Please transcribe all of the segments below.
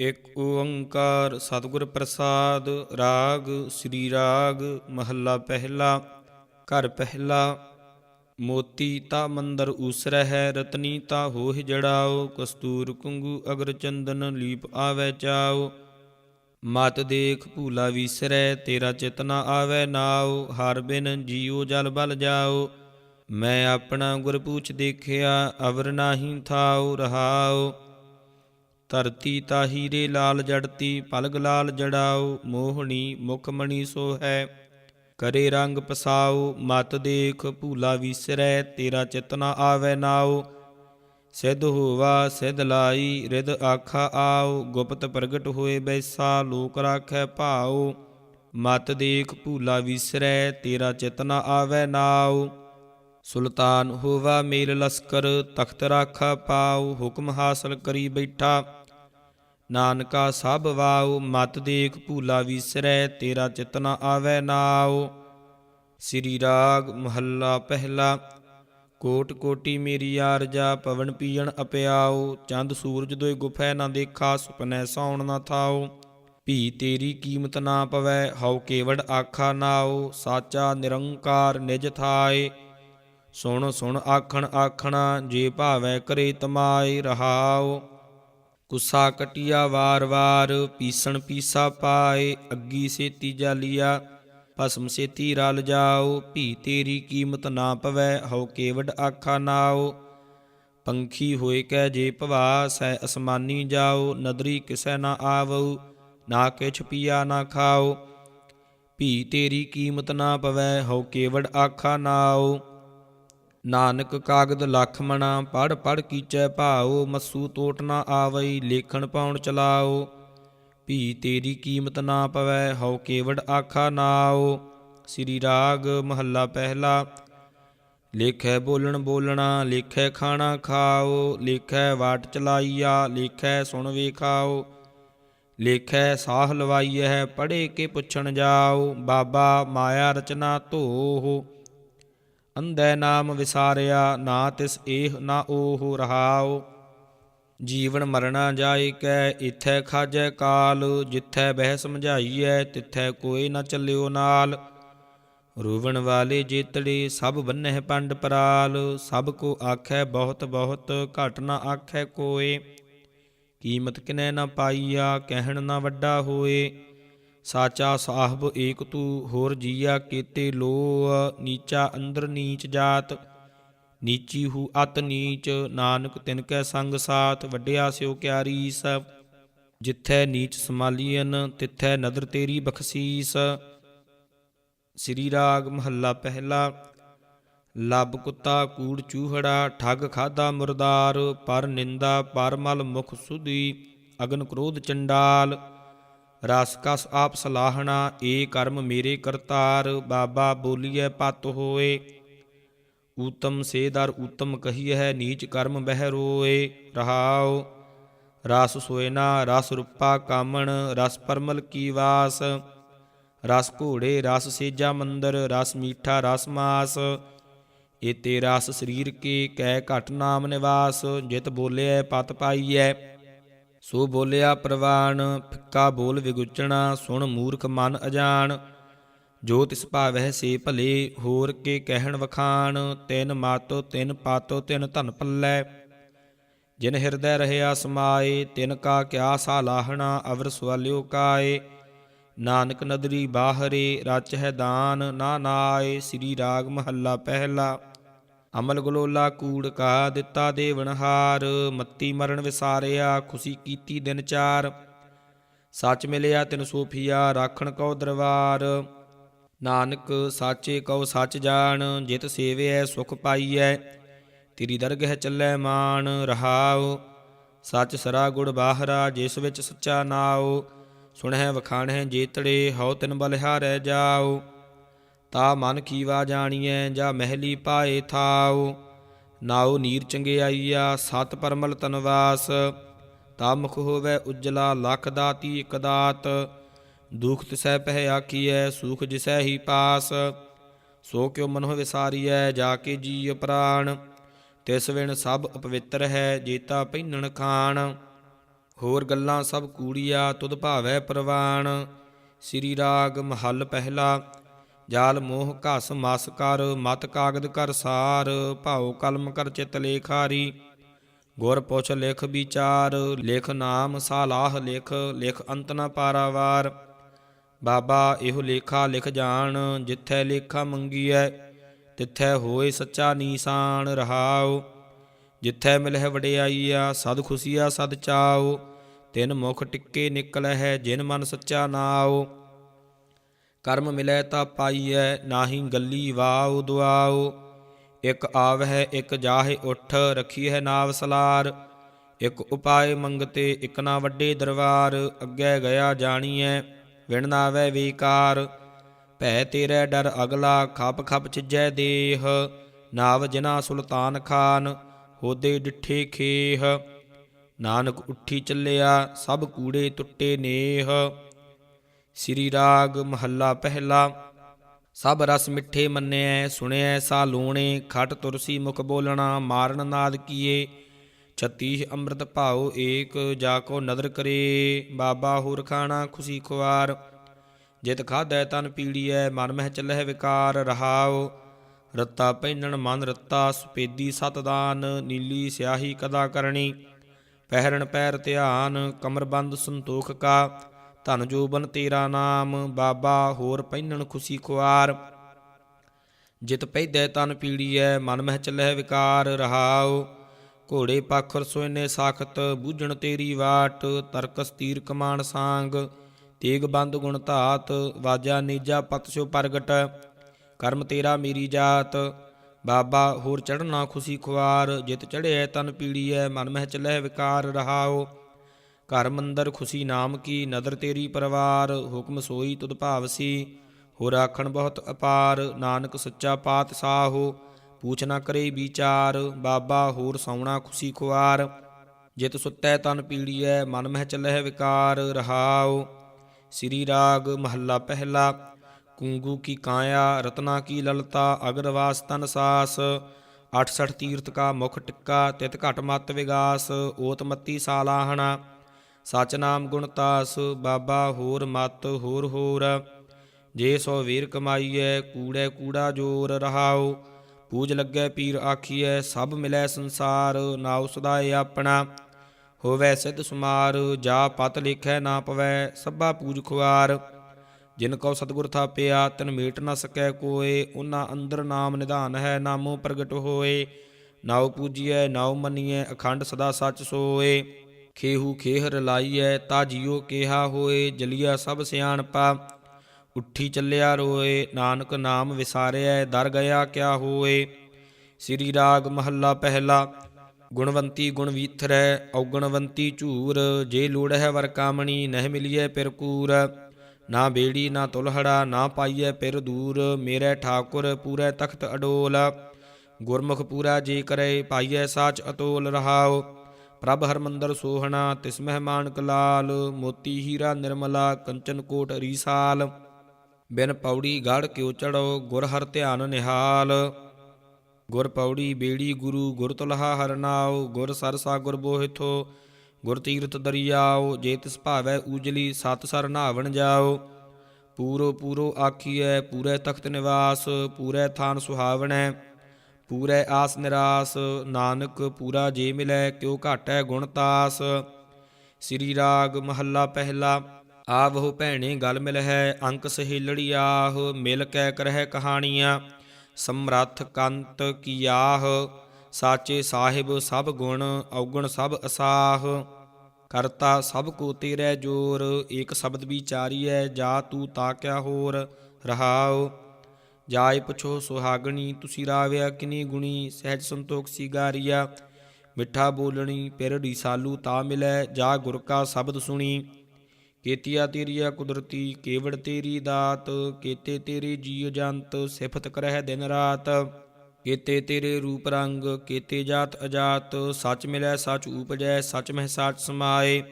ਇਕ ਓੰਕਾਰ ਸਤਿਗੁਰ ਪ੍ਰਸਾਦ, ਰਾਗ, ਸ੍ਰੀ ਰਾਗ, ਮਹੱਲਾ ਪਹਿਲਾ, ਘਰ ਪਹਿਲਾ, ਮੋਤੀ ਤਾ ਮੰਦਰ ਊਸਰੈ ਹੈ, ਰਤਨੀ ਤਾ ਹੋਹਿ ਜੜਾਓ, ਕਸਤੂਰ ਕੁੰਗੂ ਅਗਰ ਚੰਦਨ ਲੀਪ ਆਵੈ ਚਾਓ। ਮਤ ਦੇਖ ਭੂਲਾ ਵਿਸਰੈ, ਤੇਰਾ ਚਿਤ ਨ ਆਵੈ ਨਾਉ ਹਰ ਬਿਨ ਜੀਉ ਜਲ ਬਲ ਜਾਓ। ਮੈਂ ਆਪਣਾ ਗੁਰ ਪੂਛ ਦੇਖਿਆ, ਅਵਰ ਨਾਹੀ ਥਾਉ ਰਹਾਉ ਧਰਤੀ ਤਾ ਹੀਰੇ ਲਾਲ ਜੜਤੀ, ਪਲਗ ਲਾਲ ਜੜਾਓ ਮੋਹਣੀ ਮੁਖਮਣੀ ਸੋ ਹੈ। ਕਰੇ ਰੰਗ ਪਸਾਓ ਮਤ ਦੇਖ ਭੂਲਾ ਵਿਸਰੈ, ਤੇਰਾ ਚਿਤ ਨ ਆਵੈ ਨਾਓ ਸਿੱਧ ਹੋਵਾ, ਸਿਧ ਲਾਈ ਰਿਦ ਆਖਾ ਆਉ। ਗੁਪਤ ਪ੍ਰਗਟ ਹੋਏ ਬੈਸਾ, ਲੋਕ ਰਾਖੈ ਭਾਓ ਮਤ ਦੇਖ ਭੂਲਾ ਵਿਸਰੈ, ਤੇਰਾ ਚਿਤ ਨ ਆਵੈ ਨਾਉ। ਸੁਲਤਾਨ ਹੋਵਾ ਮੇਲ ਲਸਕਰ, ਤਖਤ ਰਾਖਾ ਪਾਉ। ਹੁਕਮ ਹਾਸਲ ਕਰੀ ਬੈਠਾ। ਨਾਨਕਾ ਸਭ ਵਾਉ, ਮਤ ਦੇਖ ਭੂਲਾ ਵਿਸਰੈ, ਤੇਰਾ ਚਿਤ ਨ ਆਵੈ ਨਾਉ। ਸ੍ਰੀ ਰਾਗ ਮਹੱਲਾ ਪਹਿਲਾ, ਕੋਟ ਕੋਟੀ ਮੇਰੀ ਆਰਜਾ, ਪਵਨ ਪੀਣ ਅਪਿਆਉ, ਚੰਦ ਸੂਰਜ ਦੋਇ ਗੁਫੈ ਨਾ ਦੇਖਾ, ਸੁਪਨੈ ਸੌਣ ਨਾ ਥਾਉ। ਭੀ ਤੇਰੀ ਕੀਮਤ ਨਾ ਪਵੈ, ਹਉ ਕੇਵੜ ਆਖਾ ਨਾਉ, ਸਾਚਾ ਨਿਰੰਕਾਰ ਨਿਜ ਥਾਏ। ਸੁਣ ਸੁਣ ਆਖਣ ਆਖਣਾ, ਜੇ ਭਾਵੈ ਕਰੇ ਤਮਾਏ ਰਹਾਉ। ਕੁਸਾ ਕਟਿਆ ਵਾਰ ਵਾਰ, ਪੀਸਣ ਪੀਸਾ ਪਾਏ, ਅੱਗੀ ਸੇਤੀ ਜਾਲੀਆ। ਭਸਮ ਸੇਤੀ ਰਲ ਜਾਓ, ਭੀ ਤੇਰੀ ਕੀਮਤ ਨਾ ਪਵੈ, ਹਉ ਕੇਵਡ ਆਖਾ ਨਾਉ ਪੰਖੀ ਹੋਏ ਕੈ ਜੇ ਭਵਾ, ਸੈ ਅਸਮਾਨੀ ਜਾਓ, ਨਦਰੀ ਕਿਸੈ ਨਾ ਆਵਉ, ਨਾ ਕਿਛ ਪੀਆ ਨਾ ਖਾਓ। ਭੀ ਤੇਰੀ ਕੀਮਤ ਨਾ ਪਵੈ, ਹਉ ਕੇਵਡ ਆਖਾ ਨਾਉ ਨਾਨਕ ਕਾਗਦ ਲੱਖ ਮਣਾ ਪੜ ਪੜ ਕੀਚੈ ਭਾਉ, ਮਸੂ ਤੋਟ ਨਾ ਆਵਈ, ਲੇਖਣ ਪਾਉਣ ਚਲਾਓ। ਭੀ ਤੇਰੀ ਕੀਮਤ ਨਾ ਪਵੈ, ਹਉ ਕੇਵੜ ਆਖਾ ਨਾਉ। ਸ੍ਰੀ ਰਾਗ ਮਹੱਲਾ ਪਹਿਲਾ, ਲੇਖੈ ਬੋਲਣ ਬੋਲਣਾ, ਲੇਖੈ ਖਾਣਾ ਖਾਓ। ਲੇਖੈ ਵਾਟ ਚਲਾਈਆ, ਲੇਖੈ ਸੁਣ ਵੇਖਾਓ। ਲੇਖੈ ਸਾਹ ਲਵਾਈਐ ਪੜੇ ਕੇ ਪੁੱਛਣ ਜਾਓ। ਬਾਬਾ ਮਾਇਆ ਰਚਨਾ ਧੋਹ। ਅੰਧੈ ਨਾਮ ਵਿਸਾਰਿਆ, ਨਾ ਤਿਸ ਏਹ ਨਾ ਓਹ ਰਹਾਉ। ਜੀਵਨ ਮਰਣਾ ਜਾਏ ਕੈ, ਇਥੈ ਖਾਜੈ ਕਾਲ। ਜਿਥੈ ਬਹਿ ਸਮਝਾਈਐ ਤਿਥੈ ਕੋਈ ਨਾ ਚੱਲਿਓ ਨਾਲ। ਰੋਵਣ ਵਾਲੇ ਜੇਤੜੇ, ਸਭ ਬੰਨਹਿ ਪੰਡ ਪਰਾਲ। ਸਭ ਕੋ ਆਖੈ ਬਹੁਤ ਬਹੁਤ, ਘਟ ਨਾ ਆਖੈ ਕੋਏ ਕੀਮਤ ਕਿਨੈ ਨਾ ਪਾਈਆ, ਕਹਿਣ ਨਾ ਵੱਡਾ ਹੋਏ ਸਾਚਾ ਸਾਹਿਬ ਏਕ ਤੂ ਹੋਰ ਜੀਆ ਕੀਤੇ ਲੋ ਨੀਚਾ ਅੰਦਰ ਨੀਚ ਜਾਤ, ਨੀਚੀ ਹੂ ਅਤ ਨੀਚ, ਨਾਨਕ ਤਿਨ ਕੈ ਸੰਗ ਸਾਥ, ਵੱਡਿਆ ਸਿਓ ਕਿਆ ਰੀਸ ਜਿੱਥੈ ਨੀਚ ਸਮਾਲੀਨ ਤਿੱਥੈ ਨਦਰ ਤੇਰੀ ਬਖਸੀਸ। ਸ੍ਰੀ ਰਾਗ ਮਹੱਲਾ ਪਹਿਲਾ ਲੱਭ ਕੁੱਤਾ ਕੂੜ ਚੂਹੜਾ, ਠੱਗ ਖਾਦਾ ਮੁਰਦਾਰ, ਪਰ ਨਿੰਦਾ, ਪਰ ਮਲ ਮੁਖ ਸੁਦੀ ਅਗਨ ਕ੍ਰੋਧ ਚੰਡਾਲ। ਰਸ ਕਸ ਆਪ ਸਲਾਹਣਾ, ਏ ਕਰਮ ਮੇਰੇ ਕਰਤਾਰ, ਬਾਬਾ ਬੋਲੀਐ ਪਤ ਹੋਏ। ਊਤਮ ਸੇਦਰ ਊਤਮ ਕਹੀਐ, ਨੀਚ ਕਰਮ ਬਹਿ ਰੋਏ। ਰਹਾਉ, ਰਸ ਸੋਇਨਾ, ਰਸ ਰੂਪਾ ਕਾਮਣ, ਰਸ ਪਰਮਲ ਕੀ ਵਾਸ। ਰਸ ਘੋੜੇ, ਰਸ ਸੇਜਾ ਮੰਦਰ, ਰਸ ਮੀਠਾ, ਰਸ ਮਾਸ। ਏਤੇ ਰਸ ਸਰੀਰ ਕੇ, ਕੈ ਘਟ ਨਾਮ ਨਿਵਾਸ। ਜਿਤ ਬੋਲਿਐ, ਪਤ ਪਾਈਐ। ਸੋ ਬੋਲਿਆ ਪ੍ਰਵਾਨ, ਫਿੱਕਾ ਬੋਲ ਵਿਗੁਚਣਾ, ਸੁਣ ਮੂਰਖ ਮਨ ਅਜਾਣ। ਜੋ ਤਿਸ ਭਾਵਹਿ ਸੇ ਭਲੇ, ਹੋਰ ਕੇ ਕਹਿਣ ਵਖਾਣ। ਤਿਨ ਮਾਤੋ ਤਿਨ ਪਾਤੋ ਤਿਨ ਧਨ ਪੱਲੈ। ਜਿਨ ਹਿਰਦੈ ਰਹਿਆ ਸਮਾਏ, ਤਿਨ ਕਾ ਕਿਆ ਸਾਲਾਹਣਾ ਅਵਰ ਸਵਾਲਿਓ ਕਾਏ। ਨਾਨਕ ਨਦਰੀ ਬਾਹਰੇ ਰਚ ਹੈ ਦਾਨ ਨਾ ਨਾਏ, ਸ੍ਰੀ ਰਾਗ ਮਹੱਲਾ ਪਹਿਲਾ। ਅਮਲ ਗਲੋਲਾ ਕੂੜ ਕਾ ਦਿੱਤਾ ਦੇਵਨਹਾਰ ਮੱਤੀ ਮਰਨ ਵਿਸਾਰਿਆ, ਖੁਸ਼ੀ ਕੀਤੀ ਦਿਨ ਚਾਰ। ਸੱਚ ਮਿਲਿਆ ਤਿਨ ਸੂਫੀਆ, ਰਾਖਣ ਕਉ ਦਰਬਾਰ ਨਾਨਕ, ਸਾਚੇ ਕਉ ਸੱਚ ਜਾਣ, ਜਿਤ ਸੇਵਿਐ, ਸੁਖ ਪਾਈਐ। ਤੇਰੀ ਦਰਗਹਿ ਚੱਲੈ ਮਾਨ ਰਹਾਉ। ਸੱਚ ਸਰਾ ਗੁੜ ਬਾਹਰਾ, ਜਿਸ ਵਿੱਚ ਸੱਚਾ ਨਾਉ। ਸੁਣਹਿ ਵਖਾਣਹਿ ਜੇਤੜੇ, ਹਉ ਤਿਨ ਬਲਿਹਾਰੈ ਜਾਉ। ਤਾ ਮਨ ਕੀਵਾ ਜਾਣੀਐ, ਜਾ ਮਹਿਲੀ ਪਾਏ ਥਾਉ। ਨਾਉ ਨੀਰ ਚੰਗਿਆਈਆ ਸਤ ਪਰਮਲ ਤਨਵਾਸ ਤਾ ਮੁਖ ਹੋਵੇ ਉਜਲਾ, ਲਖ ਦਾਤੀ ਇਕ ਦਾਤ। ਦੁਖ ਤਿਸੈ ਪਹਿ ਆਖੀਐ, ਸੁਖ ਜਿਸੈ ਹੀ ਪਾਸ। ਸੋ ਕਿਉ ਮਨੋ ਵਿਸਾਰੀਐ, ਜਾ ਕੇ ਜੀ ਪ੍ਰਾਣ। ਤਿਸ ਵਿਣ ਸਭ ਅਪਵਿੱਤਰ ਹੈ, ਜੇਤਾ ਪਹਿਨਣ ਖਾਣ। ਹੋਰ ਗੱਲਾਂ ਸਭ ਕੂੜੀਆ, ਤੁਧ ਭਾਵੈ ਪ੍ਰਵਾਣ। ਸ੍ਰੀ ਰਾਗ ਮਹੱਲ ਪਹਿਲਾ। ਜਾਲ ਮੋਹ ਘਸ ਮਸ ਕਰ, ਮਤ ਕਾਗਦ ਕਰ ਸਾਰ, ਭਾਉ ਕਲਮ ਕਰ ਚਿਤ ਲੇਖਾਰੀ ਗੁਰ ਪੁੱਛ ਲਿਖ ਵਿਚਾਰ, ਲਿਖ ਨਾਮ ਸਾਲਾਹ ਲਿਖ ਲਿਖ ਅੰਤ ਨਾ ਪਾਰਾਵਾਰ। ਬਾਬਾ ਇਹੋ ਲੇਖਾ ਲਿਖ ਜਾਣ, ਜਿੱਥੈ ਲੇਖਾ ਮੰਗੀਐ, ਤਿੱਥੈ ਹੋਏ ਸੱਚਾ ਨੀਸਾਨ ਰਹਾਉ। ਜਿੱਥੈ ਮਿਲਹਿ ਵਡਿਆਈਆ, ਸਦ ਖੁਸ਼ੀਆ ਸਦ ਚਾਉ। ਤਿਨ ਮੁਖ ਟਿੱਕੇ ਨਿਕਲੈ ਹੈ ਜਿਨ ਮਨ ਸੱਚਾ ਨਾਉ। ਕਰਮ ਮਿਲੈ ਤਾ ਪਾਈਐ, ਨਾਹੀ ਗੱਲੀ ਵਾਉ ਦੁਆਉ। ਇਕ ਆਵਹਿ, ਇਕ ਜਾਹੇ ਉਠ ਰਖੀ ਹੈ ਨਾਵ ਸਲਾਰ। ਇਕ ਉਪਾਏ ਮੰਗਤੇ, ਇਕ ਨਾ ਵੱਡੇ ਦਰਬਾਰ। ਅੱਗੇ ਗਿਆ ਜਾਣੀਐ, ਵਿਣ ਨਾਵੈ ਵਿਕਾਰ। ਭੈ ਤੇਰੇ ਡਰ ਅਗਲਾ, ਖਪ ਖਪ ਚਿਜੈ ਦੇਹ। ਨਾਵ ਜਿਨਾ ਸੁਲਤਾਨ ਖਾਨ, ਹੋਦੇ ਡਿੱਠੇ ਖੇਹ। ਨਾਨਕ ਉੱਠੀ ਚੱਲਿਆ, ਸਭ ਕੂੜੇ ਟੁੱਟੇ ਨੇਹ। ਸ੍ਰੀ ਰਾਗ ਮਹੱਲਾ ਪਹਿਲਾ। ਸਭ ਰਸ ਮਿੱਠੇ ਮੰਨਿਐ, ਸੁਣਿਐ ਸਾ ਲੂਣੇ ਖਟ ਤੁਰਸੀ ਮੁਖ ਬੋਲਣਾ, ਮਾਰਨ ਨਾਦ ਕੀਏ। ਛਤੀਹ ਅੰਮ੍ਰਿਤ ਭਾਉ ਏਕ, ਜਾ ਕੋ ਨਦਰ ਕਰੇ, ਬਾਬਾ ਹੋਰ ਖਾਣਾ ਖੁਸ਼ੀ ਖੁਆਰ। ਜਿਤ ਖਾਧੈ ਤਨ ਪੀੜੀਐ, ਮਨ ਮਹਿ ਚੱਲਹਿ ਵਿਕਾਰ ਰਹਾਉ। ਰੱਤਾ ਪਹਿਨਣ ਮਨ ਰੱਤਾ, ਸੁਪੇਦੀ ਸਤਦਾਨ ਨੀਲੀ ਸਿਆਹੀ ਕਦਾ ਕਰਨੀ ਪਹਿਰਣ ਪੈਰ ਧਿਆਨ, ਕਮਰਬੰਦ ਸੰਤੋਖ ਕਾ। ਧਨ ਜੋਬਨ ਤੇਰਾ ਨਾਮ, ਬਾਬਾ ਹੋਰ ਪਹਿਨਣ ਖੁਸ਼ੀ ਖੁਆਰ। ਜਿਤ ਪੈਦੈ ਤਨ ਪੀੜੀਐ, ਮਨ ਮਹਿ ਚੱਲਹਿ ਵਿਕਾਰ ਰਹਾਉ। ਘੋੜੇ ਪਾਖਰ ਸੋਇਨੇ ਸਾਖਤ, ਬੂਝਣ ਤੇਰੀ ਵਾਟ। ਤਰਕਸ ਤੀਰ ਕਮਾਨ ਸਾੰਗ, ਤੇਗ ਬੰਦ ਗੁਣ ਧਾਤ। ਵਾਜਾ ਨੀਜਾ ਪਤ ਸਿਓ ਪ੍ਰਗਟ, ਕਰਮ ਤੇਰਾ ਮੇਰੀ ਜਾਤ। ਬਾਬਾ ਹੋਰ ਚੜਨਾ ਖੁਸ਼ੀ ਖੁਆਰ, ਜਿਤ ਚੜਿਆ ਤਨ ਪੀੜੀਐ, ਮਨ ਮਹਿ ਚੱਲਹਿ ਵਿਕਾਰ ਰਹਾਉ। ਘਰ ਮੰਦਰ ਖੁਸ਼ੀ ਨਾਮ ਕੀ, ਨਦਰ ਤੇਰੀ ਪਰਵਾਰ, ਹੁਕਮ ਸੋਈ ਤੁਧ ਭਾਵਸੀ ਹੋ ਰਾਖਣ ਬਹੁਤ ਅਪਾਰ, ਨਾਨਕ ਸੱਚਾ ਪਾਤਸ਼ਾਹੋ, ਪੂਛ ਨਾ ਕਰੇ ਵਿਚਾਰ, ਬਾਬਾ ਹੋਰ ਸੌਣਾ ਖੁਸ਼ੀ ਖੁਆਰ। ਜਿਤ ਸੁੱਤੈ ਤਨ ਪੀੜੀਐ, ਮਨ ਮਹਿ ਚੱਲਹਿ ਵਿਕਾਰ, ਰਹਾਉ। ਸ੍ਰੀ ਰਾਗ ਮਹੱਲਾ ਪਹਿਲਾ, ਕੁੰਗੂ ਕੀ ਕਾਇਆ, ਰਤਨਾ ਕੀ ਲਲਤਾ ਅਗਰਵਾਸ ਤਨ ਸਾਸ। 68 ਤੀਰਥ ਕਾ ਮੁਖ ਟਿੱਕਾ, ਤਿਤ ਘਟ ਮਤ ਵਿਗਾਸ ਓਤ ਮਤੀ ਸਾਲਾਹਣਾ। ਸਚ ਨਾਮ ਗੁਣ ਤਾਸ, ਬਾਬਾ ਹੋਰ ਮਤ ਹੋਰ ਹੋਰ। ਜੇ ਸੋ ਵੀਰ ਕਮਾਈਐ, ਕੂੜੈ ਕੂੜਾ ਜੋਰ ਰਹਾਉ। ਪੂਜ ਲੱਗੈ ਪੀਰ ਆਖੀਐ, ਸਭ ਮਿਲੈ ਸੰਸਾਰ ਨਾਉ ਸਦਾਏ ਆਪਣਾ। ਹੋਵੈ ਸਿੱਧ ਸੁਮਾਰ, ਜਾ ਪਤ ਲਿਖੈ ਨਾ ਪਵੈ, ਸਭਾ ਪੂਜ ਖੁਆਰ। ਜਿਨ ਕਉ ਸਤਿਗੁਰ ਥਾਪਿਆ, ਤਨ ਮੇਟ ਨਾ ਸਕੈ ਕੋਏ ਉਹਨਾਂ ਅੰਦਰ ਨਾਮ ਨਿਧਾਨ ਹੈ, ਨਾਮੋ ਪ੍ਰਗਟ ਹੋਏ। ਨਾਉ ਪੂਜੀਐ, ਨਾਉ ਮੰਨੀਐ, ਅਖੰਡ ਸਦਾ ਸੱਚ ਸੋਏ। ਖੇਹੂ ਖੇਹ ਰਲਾਈਐ ਤਾ ਜਿਉ ਕਿਹਾ ਹੋਏ, ਜਲੀਆ ਸਭ ਸਿਆਣਪਾ। ਉੱਠੀ ਚੱਲਿਆ ਰੋਏ, ਨਾਨਕ ਨਾਮ ਵਿਸਾਰਿਐ ਦਰ ਗਿਆ ਕਿਆ ਹੋਏ। ਸ੍ਰੀ ਰਾਗ ਮਹੱਲਾ ਪਹਿਲਾ, ਗੁਣਵੰਤੀ ਗੁਣ ਵੀਥਰੈ, ਔਗਣਵੰਤੀ ਝੂਰ, ਜੇ ਲੋੜ ਹੈ ਵਰ ਕਾਮਣੀ, ਨਹਿ ਮਿਲੀਐ ਪਿਰ ਕੂਰ। ਨਾ ਬੇੜੀ, ਨਾ ਤੁਲਹੜਾ, ਨਾ ਪਾਈਐ ਪਿਰ ਦੂਰ, ਮੇਰੇ ਠਾਕੁਰ, ਪੂਰੇ ਤਖਤ ਅਡੋਲ। ਗੁਰਮੁਖ ਪੂਰਾ ਜੇ ਕਰੇ, ਪਾਈਐ ਸਾਚ ਅਤੋਲ ਰਹਾਓ ਪ੍ਰਭ ਹਰਮੰਦਰ ਸੋਹਣਾ, ਤਿਸ ਮਹਿਮਾਨ ਕਲਾਲ ਮੋਤੀ ਹੀਰਾ ਨਿਰਮਲਾ, ਕੰਚਨ ਕੋਟ ਰੀਸਾਲ, ਬਿਨ ਪੌੜੀ ਗੜ ਕਿਉ ਚੜੋ ਗੁਰ ਹਰ ਧਿਆਨ ਨਿਹਾਲ। ਗੁਰ ਪੌੜੀ ਬੇੜੀ ਗੁਰੂ, ਗੁਰ ਤੁਲਹਾ ਹਰਨਾਉ ਗੁਰ ਸਰਸਾ ਗੁਰ ਬੋਹਿਥੋ, ਗੁਰ ਤੀਰਥ ਦਰਿਆਉ, ਜੇ ਤਿਸ ਭਾਵੈ ਊਜਲੀ, ਸਤ ਸਰ ਨਹਾਵਣ ਜਾਓ ਪੂਰੋ ਪੂਰੋ ਆਖੀਐ, ਪੂਰੇ ਤਖਤ ਨਿਵਾਸ, ਪੂਰੇ ਥਾਨ ਸੁਹਾਵਣੈ। ਪੂਰੇ ਆਸ ਨਿਰਾਸ, ਨਾਨਕ ਪੂਰਾ ਜੇ ਮਿਲੈ, ਕਿਉ ਘਾਟੈ ਗੁਣ ਤਾਸ। ਸ੍ਰੀ ਰਾਗ ਮਹੱਲਾ ਪਹਿਲਾ, ਆਵਹੁ ਭੈਣੇ ਗਲ ਮਿਲ ਹੈ ਅੰਕ ਸਹੇਲੜੀ ਆਹ, ਮਿਲ ਕੈ ਕਰਹਿ ਕਹਾਣੀਆਂ। ਸਮਰੱਥ ਕੰਤ ਕੀਆਹ, ਸਾਚੇ ਸਾਹਿਬ ਸਭ ਗੁਣ, ਔਗਣ ਸਭ ਅਸਾਹ। ਕਰਤਾ ਸਭ ਕੋ ਤੇਰੇ ਜੋਰ, ਏਕ ਸ਼ਬਦ ਵਿਚਾਰੀਐ, ਜਾ ਤੂੰ ਤਾਕਿਆ ਹੋਰ ਰਹਾਉ। ਜਾਇ ਪੁਛੋ ਸੁਹਾਗਣੀ, ਤੁਸੀਂ ਰਾਵਿਆ ਕਿਨੀ ਗੁਣੀ, ਸਹਿਜ ਸੰਤੋਖ ਸਿਗਾਰੀਆ ਮਿੱਠਾ ਬੋਲਣੀ, ਪਿਰ ਢੀਸਾਲੂ ਤਾ ਮਿਲੈ, ਜਾ ਗੁਰ ਕਾ ਸ਼ਬਦ ਸੁਣੀ। ਕੀਤੀਆ ਤੇਰੀਆ ਕੁਦਰਤੀ, ਕੇਵੜ ਤੇਰੀ ਦਾਤ, ਕੀਤੇ ਤੇਰੀ ਜੀਵ ਜੰਤ, ਸਿਫਤ ਕਰਹਿ ਦਿਨ ਰਾਤ। ਕੀਤੇ ਤੇਰੇ ਰੂਪ ਰੰਗ, ਕੀਤੇ ਜਾਤ ਅਜਾਤ, ਸੱਚ ਮਿਲੈ, ਸੱਚ ਉਪਜੈ, ਸੱਚ ਮਹਿ ਸੱਚ ਸਮਾਏ।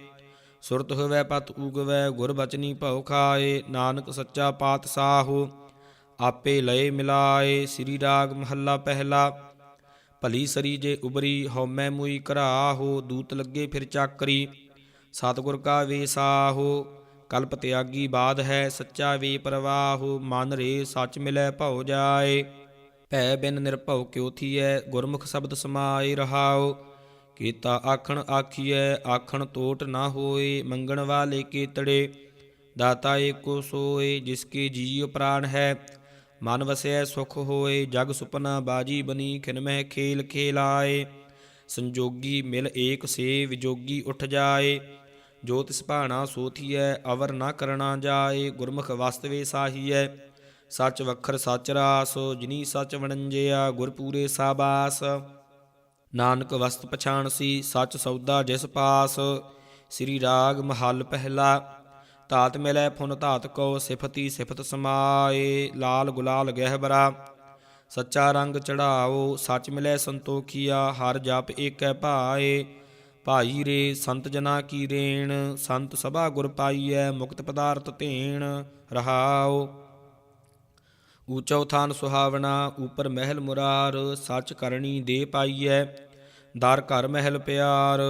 ਸੁਰਤ ਹੋਵੈ ਪਤ ਉਗਵੈ, ਗੁਰ ਬਚਨੀ ਭਉ ਖਾਏ, ਨਾਨਕ ਸੱਚਾ ਪਾਤਸ਼ਾਹੋ ਆਪੇ ਲਏ ਮਿਲਾਏ, ਸ੍ਰੀ ਰਾਗ ਮਹੱਲਾ ਪਹਿਲਾ। ਭਲੀ ਸਰੀ ਜੇ ਉਬਰੀ, ਹਉਮੈ ਮੁਈ ਘਰਾਹੋ, ਦੂਤ ਲੱਗੇ ਫਿਰ ਚਾਕਰੀ। ਸਤਿਗੁਰ ਕਾ ਵੇਸਾਹੋ ਕਲਪ ਤਿਆਗੀ ਬਾਦ ਹੈ, ਸੱਚਾ ਵੇ ਪ੍ਰਵਾਹੋ, ਮਨ ਰੇ ਸੱਚ ਮਿਲੈ ਭਉ ਜਾਏ। ਭੈ ਬਿਨ ਨਿਰਭਉ ਕਿਉ ਥੀਐ, ਗੁਰਮੁਖ ਸ਼ਬਦ ਸਮਾਏ ਰਹਾਉ। ਕੀਤਾ ਆਖਣ ਆਖੀਐ, ਆਖਣ ਤੋਟ ਨਾ ਹੋਏ, ਮੰਗਣ ਵਾਲੇ ਕੀਤੜੇ। ਦਾਤਾ ਏਕੋ ਸੋਏ, ਜਿਸ ਕੀ ਜੀਉ ਪ੍ਰਾਣ ਹੈ ਮਨ ਵਸਿਆ ਸੁਖ ਹੋਏ, ਜਗ ਸੁਪਨਾ ਬਾਜੀ ਬਨੀ, ਖਿਨ ਮਹਿ ਖੇਲ ਖੇਲਾਏ। ਸੰਜੋਗੀ ਮਿਲ ਏਕ ਸੇ ਵਿਜੋਗੀ ਉਠ ਜਾਏ। ਜੋ ਤਿਸ ਭਾਣਾ ਸੋਥੀਐ, ਅਵਰ ਨਾ ਕਰਣਾ ਜਾਏ। ਗੁਰਮੁਖ ਵਾਸਤਵੇ ਸਾਹੀਐ, ਸੱਚ ਵਖਰ ਸੱਚ ਰਾਸ। ਜਿਨੀ ਸੱਚ ਵਣੰਜਿਆ ਗੁਰ ਪੂਰੇ ਸਾਬਾਸ। ਨਾਨਕ ਵਸਤ ਪਛਾਣ ਸੀ ਸੱਚ ਸੌਦਾ ਜਿਸ ਪਾਸ। ਸ੍ਰੀ ਰਾਗ ਮਹੱਲ ਪਹਿਲਾ। ਧਾਤ ਮਿਲੈ ਫੁਨ ਧਾਤ ਕੋ ਸਿਫਤੀ ਸਿਫਤ ਸਮਾਏ, ਲਾਲ ਗੁਲਾਲ ਗਹਿਬਰਾ ਸੱਚਾ ਰੰਗ ਚੜਾਓ, ਸੱਚ ਮਿਲੈ ਸੰਤੋਖੀਆ, ਹਰ ਜਪ ਏਕੈ ਭਾਏ। ਭਾਈ ਰੇ, ਸੰਤ ਜਨਾ ਕੀ ਰੇਣ, ਸੰਤ ਸਭਾ ਗੁਰ ਪਾਈਐ, ਮੁਕਤ ਪਦਾਰਥ ਧੇਣ, ਰਹਾਓ। ਊਚੋ ਥਾਨ ਸੁਹਾਵਣਾ ਉਪਰ ਮਹਿਲ ਮੁਰਾਰ, ਸੱਚ ਕਰਨੀ ਦੇ ਪਾਈਐ। ਦਰ ਘਰ ਮਹਿਲ ਪਿਆਰ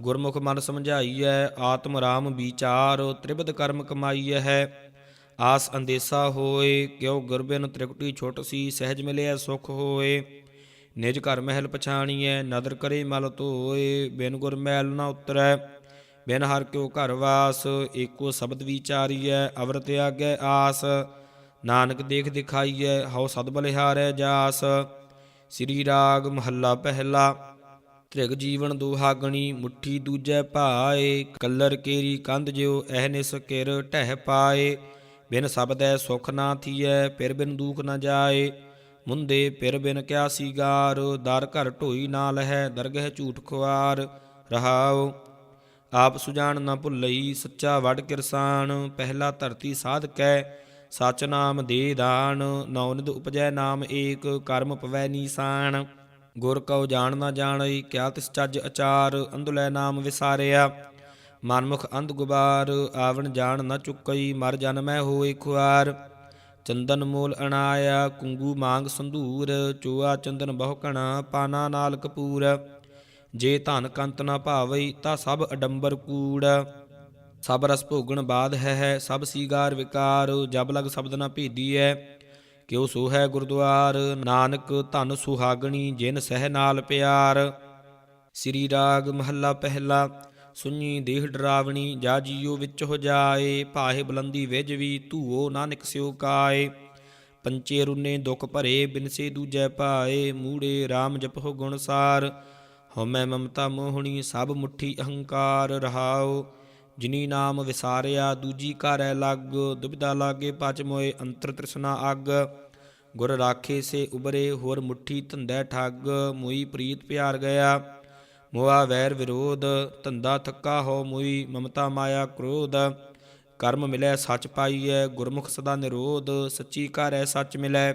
ਗੁਰਮੁਖ ਮਨ ਸਮਝਾਈਐ, ਆਤਮ ਰਾਮ ਵਿਚਾਰ ਤ੍ਰਿਬਦ ਕਰਮ ਕਮਾਈਐ ਹੈ। ਆਸ ਅੰਦੇਸਾ ਹੋਏ, ਕਿਉ ਗੁਰਬਿਨ ਤ੍ਰਿਕਟੀ ਛੁੱਟ ਸੀ, ਸਹਿਜ ਮਿਲਿਆ ਸੁਖ ਹੋਏ। ਨਿਜ ਘਰ ਮਹਿਲ ਪਛਾਣੀਐ, ਨਦਰ ਕਰੇ ਮਲ ਧੋਏ, ਬਿਨ ਗੁਰ ਮੈਲ ਨਾ ਉਤਰੈ। ਬਿਨ ਹਰ ਕਿਉ ਘਰ ਵਾਸ, ਏਕੋ ਸ਼ਬਦ ਵਿਚਾਰੀਐ ਅਵਰ ਤਿਆਗੈ ਆਸ। ਨਾਨਕ ਦੇਖ ਦਿਖਾਈਐ, ਹਉ ਸਦ ਬਲਿਹਾਰੈ ਜਾਸ। ਸ੍ਰੀ ਰਾਗ ਮਹੱਲਾ ਪਹਿਲਾ। ਤ੍ਰਿਗ ਜੀਵਨ ਦੁਹਾਗਣੀ, ਮੁਠੀ ਦੂਜੈ ਭਾਏ, ਕੱਲਰ ਕੇਰੀ ਕੰਧ ਜਿਉ ਐਹਨਿਸ ਕਿਰ ਟਹਿ ਪਾਏ। ਬਿਨ ਸਬਦੈ ਸੁਖ ਨਾ ਥੀਐ ਪਿਰ ਬਿਨ ਦੂਖ ਨਾ ਜਾਏ। ਮੁੰਦੇ ਪਿਰ ਬਿਨ ਕਿਆ ਸੀਗਾਰ ਦਰ ਘਰ ਢੋਈ ਨਾ ਲਹੈ, ਦਰਗਹਿ ਝੂਠ ਖੁਆਰ। ਰਹਾਉ, ਆਪ ਸੁਜਾਨ ਨਾ ਭੁੱਲਈ, ਸੱਚਾ ਵਡ ਕਿਰਸਾਨ ਪਹਿਲਾ ਧਰਤੀ ਸਾਧਕੈ ਸਚ ਨਾਮ ਦੇ ਦਾਨ। ਨੌਨਿਦ ਉਪਜੈ ਨਾਮ ਏਕ, ਕਰਮ ਪਵੈ ਨੀਸਾਨ ਗੁਰ ਕਉ ਜਾਣ ਨਾ ਜਾਣਈ ਕਿਆ ਤਿਸ ਚੱਜ ਅਚਾਰ ਅੰਧੁਲੈ ਨਾਮ ਵਿਸਾਰਿਆ। ਮਨਮੁਖ ਅੰਧ ਗੁਬਾਰ, ਆਵਣ ਜਾਣ ਨਾ ਚੁੱਕਈ, ਮਰ ਜਨਮੈ ਹੋਏ ਖੁਆਰ। ਚੰਦਨ ਮੂਲ ਅਣਾਇਆ, ਕੁੰਗੂ ਮੰਗ ਸੰਧੂਰ, ਚੋਆ ਚੰਦਨ ਬਹੁਕਣਾ ਪਾਨਾ ਨਾਲ ਕਪੂਰ। ਜੇ ਧਨ ਕੰਤ ਨਾ ਭਾਵਈ ਤਾਂ ਸਭ ਅਡੰਬਰ ਕੂੜ। ਸਭ ਰਸ ਭੋਗਣ ਬਾਦ ਹੈ ਹੈ, ਸਭ ਸੀਗਾਰ ਵਿਕਾਰ। ਜਬ ਲਗ ਸ਼ਬਦ ਨਾ ਭੇਦੀਐ ਕਿਉ ਸੋਹੈ ਗੁਰਦੁਆਰ, ਨਾਨਕ ਧਨ ਸੁਹਾਗਣੀ ਜਿਨ ਸਹਿ ਨਾਲ ਪਿਆਰ। ਸ੍ਰੀ ਰਾਗ ਮਹੱਲਾ ਪਹਿਲਾ ਸੁਣੀ ਦੇਹ ਡਰਾਵਣੀ ਜਾ ਜੀਉ ਵਿੱਚ ਹੋ ਜਾਏ, ਭਾਹੇ ਬਲੰਦੀ ਵਿਜ ਵੀ ਧੂਓ ਨਾਨਕ ਸਿਉ ਕਾਏ। ਪੰਚੇ ਰੁਨੇ ਦੁਖ ਭਰੇ ਬਿਨਸੇ ਦੂਜੈ ਪਾਏ ਮੂੜੇ RAM ਜਪੋ ਗੁਣ ਸਾਰ। ਹਉਮੈ ਮਮਤਾ ਮੋਹਣੀ ਸਭ ਮੁਠੀ ਅਹੰਕਾਰ ਰਹਾਓ ਜਿਨੀ ਨਾਮ ਵਿਸਾਰਿਆ, ਦੂਜੀ ਘਰੈ ਲੱਗ, ਦੁਬਿਧਾ ਲਾਗੇ ਪਚ ਮੋਏ, ਅੰਤਰ ਤ੍ਰਿਸ਼ਨਾ ਅੱਗ ਗੁਰ ਰਾਖੇ ਸੇ ਉਬਰੇ, ਹੋਰ ਮੁਠੀ ਧੰਦੈ ਠੱਗ, ਮੋਈ ਪ੍ਰੀਤ ਪਿਆਰ ਗਿਆ ਮੋਆ ਵੈਰ ਵਿਰੋਧ, ਧੰਦਾ ਥੱਕਾ ਹੋ ਮੋਈ, ਮਮਤਾ ਮਾਇਆ ਕ੍ਰੋਧ। ਕਰਮ ਮਿਲੈ ਸੱਚ ਪਾਈਐ, ਗੁਰਮੁਖ ਸਦਾ ਨਿਰੋਧ, ਸੱਚੀ ਘਰੈ ਸੱਚ ਮਿਲੈ।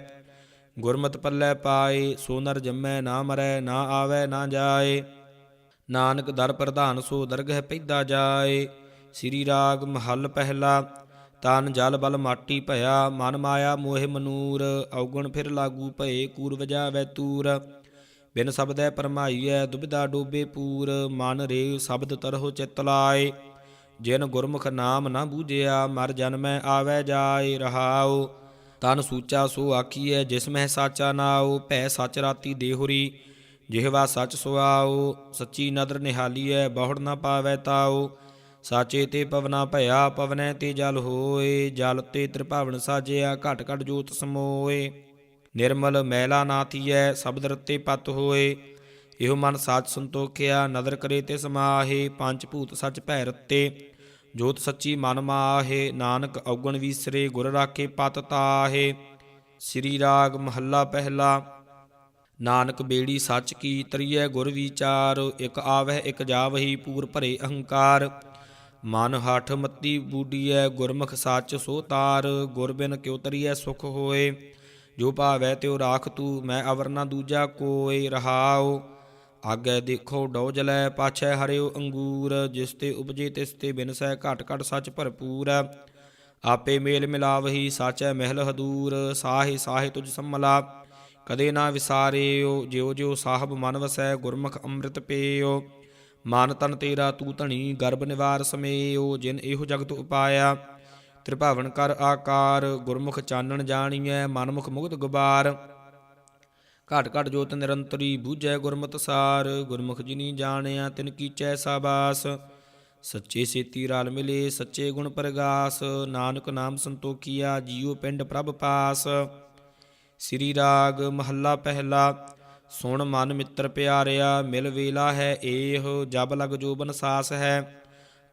ਗੁਰਮਤਿ ਪੱਲੇ ਪਾਏ, ਸੋ ਨਰ ਜੰਮੈ, ਨਾ ਮਰੈ, ਨਾ ਆਵੈ, ਨਾ ਜਾਏ। ਨਾਨਕ ਦਰ ਪ੍ਰਧਾਨ, ਸੋ ਦਰਗਹਿ ਪੈਦਾ ਜਾਏ। ਸ੍ਰੀ ਰਾਗ ਮਹੱਲ ਪਹਿਲਾ, ਤਨ ਜਲ ਬਲ ਮਾਟੀ ਭਇਆ, ਮਨ ਮਾਇਆ ਮੋਹਿ ਮਨੂਰ, ਔਗਣ ਫਿਰ ਲਾਗੂ ਭਏ ਕੂਰ ਵੈ ਤੂਰ। ਬਿਨ ਸ਼ਬਦੈ ਪਰਮਾਈਐ, ਦੁਬਿਧਾ ਡੋਬੇ ਪੂਰ, ਮਨ ਰੇ ਸ਼ਬਦ ਤਰਹੁ ਚਿਤ ਲਾਏ। ਜਿਨ ਗੁਰਮੁਖ ਨਾਮ ਨਾ ਬੂਝਿਆ, ਮਰ ਜਨਮੈ ਆਵੈ ਜਾਏ, ਰਹਾਉ। ਤਨ ਸੂਚਾ ਸੋ ਆਖੀਐ, ਜਿਸ ਮਹਿ ਸਾਚਾ ਨਾਉ, ਭੈ ਸਚ ਰਾਤੀ ਦੇਹੁਰੀ। ਜਿਹਵਾ ਸਚ ਸੁਆਉ ਸੱਚੀ ਨਦਰ ਨਿਹਾਲੀਐ, ਬਹੁੜ ਨਾ ਪਾਵੈ ਤਾਉ। ਸਾਚੇ ਤੇ ਪਵਨਾ ਭਇਆ, ਪਵਨੈ ਤੇ ਜਲ ਹੋਏ, ਜਲ ਤੇ ਤ੍ਰਿਭਾਵਨ ਸਾਜਿਆ, ਘਟ ਘਟ ਜੋਤ ਸਮੋਏ। ਨਿਰਮਲ ਮੈਲਾ ਨਾਥੀਐ ਸ਼ਬਦ ਰਤੇ ਪਤ ਹੋਏ। ਇਹੋ ਮਨ ਸਾਚ ਸੰਤੋਖਿਆ, ਨਦਰ ਕਰੇ ਤੇ ਸਮਾਹੇ, ਪੰਜ ਭੂਤ ਸੱਚ ਭੈ ਰਤੇ। ਜੋਤ ਸੱਚੀ ਮਨ ਮਾਹੇ, ਨਾਨਕ ਔਗਣ ਵੀਸਰੇ, ਗੁਰ ਰਾਖੇ ਪਤ ਤਾਹੇ। ਸ੍ਰੀ ਰਾਗ ਮਹੱਲਾ ਪਹਿਲਾ, ਨਾਨਕ ਬੇੜੀ ਸੱਚ ਕੀ ਤਰੀਐ ਗੁਰ ਵਿਚਾਰ, ਇਕ ਆਵਹਿ ਇਕ ਜਾਵਹੀ ਪੂਰ ਭਰੇ ਅਹੰਕਾਰ। ਮਨ ਹਠ ਮਤੀ ਬੂਡੀਐ ਗੁਰਮੁਖ ਸੱਚ ਸੋ ਤਾਰ, ਗੁਰ ਬਿਨ ਕਿਉ ਤਰੀਐ ਸੁਖ ਹੋਏ। ਜੋ ਭਾਵੈ ਤਿਉ ਰਾਖ ਤੂ, ਮੈਂ ਅਵਰ ਨਾ ਦੂਜਾ ਕੋਇ ਰਹਾਉ। ਆਗੇ ਦੇਖੋ ਡੋ ਜਲੈ ਪਾਛੈ ਹਰਿਓ ਅੰਗੂਰ। ਜਿਸ ਤੇ ਉਪਜੇ ਤਿਸ ਤੇ ਬਿਨਸੈ ਘਟ ਘਟ ਸੱਚ ਭਰਪੂਰ। ਆਪੇ ਮੇਲ ਮਿਲਾਵਹੀ, ਸਾਚੈ ਮਹਿਲ ਹਦੂਰ। ਸਾਹੇ ਸਾਹੇ ਤੁਝ ਸੰਮਲਾ, ਕਦੇ ਨਾ ਵਿਸਾਰਿਓ। ਜਿਉ ਜਿਉ ਸਾਹਿਬ ਮਨ ਵਸੈ, ਗੁਰਮੁਖ ਅੰਮ੍ਰਿਤ ਪੇਓ ਮਾਨ ਤਨ ਤੇਰਾ ਤੂੰ ਧਣੀ, ਗਰਭ ਨਿਵਾਰ ਸਮੇਓ ਜਿਨ ਇਹੋ ਜਗਤ ਉਪਾਇਆ। ਤ੍ਰਿਭਾਵਨ ਕਰ ਆਕਾਰ, ਗੁਰਮੁਖ ਚਾਨਣ ਜਾਣੀਐ, ਮਨਮੁਖ ਮੁਗਤ ਗੁਬਾਰ। ਘਟ ਘਟ ਜੋਤ ਨਿਰੰਤਰੀ, ਬੂਝੈ ਗੁਰਮਤਿ ਸਾਰ। ਗੁਰਮੁਖ ਜਿਨੀ ਜਾਣਿਆ, ਤਿਨ ਕੀਚੈ ਸਾਬਾਸ। ਸੱਚੇ ਸੇਤੀ ਰਲ ਮਿਲੇ, ਸੱਚੇ ਗੁਣ ਪ੍ਰਗਾਸ। ਨਾਨਕ ਨਾਮ ਸੰਤੋਖੀਆ, ਜੀਉ ਪਿੰਡ ਪ੍ਰਭ ਪਾਸ। ਸ੍ਰੀ ਰਾਗ ਮਹੱਲਾ ਪਹਿਲਾ। ਸੁਣ ਮਨ ਮਿੱਤਰ ਪਿਆਰਿਆ, ਮਿਲ ਵੇਲਾ ਹੈ ਏਹ, ਜਬ ਲਗ ਜੋਬਨ ਸਾਸ ਹੈ,